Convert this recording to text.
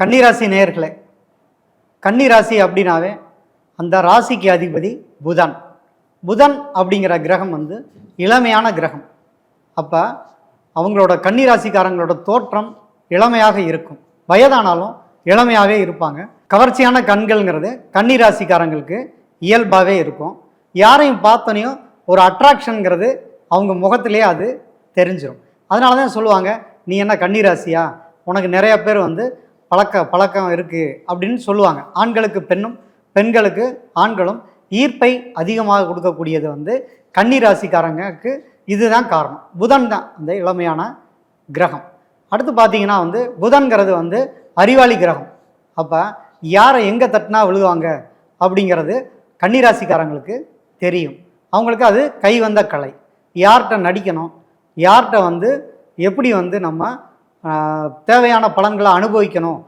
கன்னிராசி நேயர்களே கன்னிராசி அப்படின்னாவே அந்த ராசிக்கு அதிபதி புதன். புதன் அப்படிங்கிற கிரகம் வந்து இளமையான கிரகம். அப்போ அவங்களோட கன்னிராசிக்காரங்களோட தோற்றம் இளமையாக இருக்கும். வயதானாலும் இளமையாகவே இருப்பாங்க. கவர்ச்சியான கண்கள்ங்கிறது கன்னிராசிக்காரங்களுக்கு இயல்பாகவே இருக்கும். யாரையும் பார்த்தோனையும் ஒரு அட்ராக்ஷனுங்கிறது அவங்க முகத்திலே அது தெரிஞ்சிடும் அதனால தான் சொல்லுவாங்க நீ என்ன கன்னிராசியா? உனக்கு நிறைய பேர் வந்து பழக்க பழக்கம் இருக்குது அப்படின்னு சொல்லுவாங்க. ஆண்களுக்கு பெண்ணும் பெண்களுக்கு ஆண்களும் ஈர்ப்பை அதிகமாக கொடுக்கக்கூடியது வந்து கன்னிராசிக்காரங்களுக்கு இதுதான் காரணம். புதன் தான் அந்த இளமையான கிரகம். அடுத்து பார்த்தீங்கன்னா வந்து புதன்கிறது வந்து அறிவாளி கிரகம். அப்போ யாரை எங்கே தட்டினா விழுவாங்க அப்படிங்கிறது கன்னிராசிக்காரங்களுக்கு தெரியும். அவங்களுக்கு அது கை வந்த கலை. யார்கிட்ட நடிக்கணும் யார்கிட்ட வந்து எப்படி வந்து நம்ம தேவையான பலன்களை அனுபவிக்கணும்.